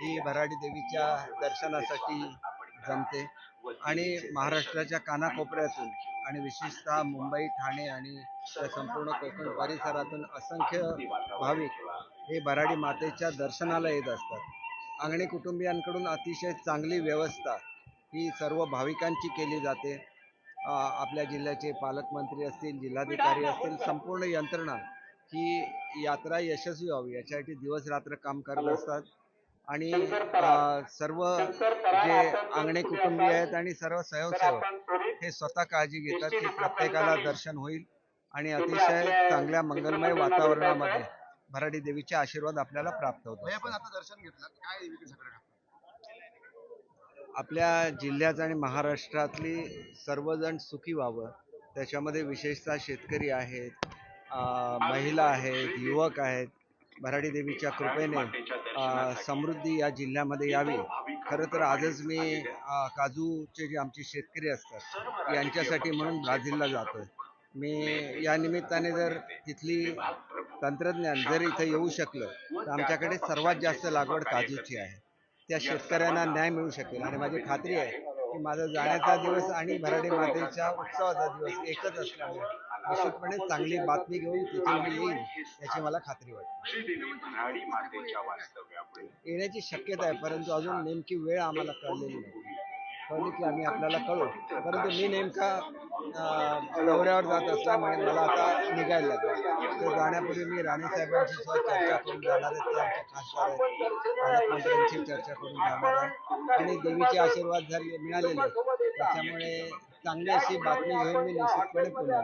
ही भराडी देवीच्या दर्शनासाठी जमते. आणि महाराष्ट्राच्या कानाकोपऱ्यातून आणि विशेषतः मुंबई ठाणे आणि संपूर्ण कोकण परिसरातून असंख्य भाविक हे भराडी मातेच्या दर्शनाला येत असतात. अंगणी कुटुंबियांकडून अतिशय चांगली व्यवस्था ही सर्व भाविकांची केली जाते. आपल्या जिल्ह्याचे पालकमंत्री असतील जिल्हाधिकारी असतील संपूर्ण यंत्रणा ही यात्रा यशस्वी व्हावी. याच्यासाठी दिवस रात्र काम करत असतात. आणि सर्व जे अंगणे कुटुंबीय आहेत आणि सर्व स्वयंसेवक हे स्वतः काळजी घेतात की प्रत्येकाला दर्शन होईल आणि अतिशय चांगल्या मंगलमय वातावरणामध्ये भराडी देवीचे आशीर्वाद आपल्याला प्राप्त सगळं? आपल्या जिल्ह्यात आणि महाराष्ट्रातली सर्वजण सुखी व्हावं त्याच्यामध्ये विशेषतः शेतकरी आहेत महिला आहेत युवक आहेत भराडी देवीच्या कृपेने समृद्धी या जिल्ह्यामध्ये यावी. खरं तर आजच मी काजूचे जे आमचे शेतकरी असतात यांच्यासाठी म्हणून ब्राझीलला जातोय. मी या निमित्ताने जर तिथली तंत्रज्ञान जर इथं येऊ शकलं तर आमच्याकडे सर्वात जास्त लागवड काजूची आहे. त्या शेतकऱ्यांना न्याय मिळू शकेल. आणि माझी खात्री आहे की माझा जाण्याचा दिवस आणि भराडी मातेच्या उत्सवाचा दिवस एकच असल्यामुळे निश्चितपणे चांगली बातमी घेऊन तिथे मी येईन याची मला खात्री वाटते. येण्याची शक्यता आहे परंतु अजून नेमकी वेळ आम्हाला कळलेली नाही. की आम्ही आपल्याला कळू परंतु मी नेमका दौऱ्यावर जात असल्यामुळे मला आता निघायला लागलं. तर जाण्यापूर्वी मी राणेसाहेबांशी सुद्धा चर्चा करून जाणार आहे ते आमचे खासदार आहेत. पालकमंत्र्यांशी चर्चा करून जाणार आहे. आणि देवीचे आशीर्वाद झाले मिळालेले त्याच्यामुळे चांगली अशी बातमी घेऊन मी निश्चितपणे पुन्हा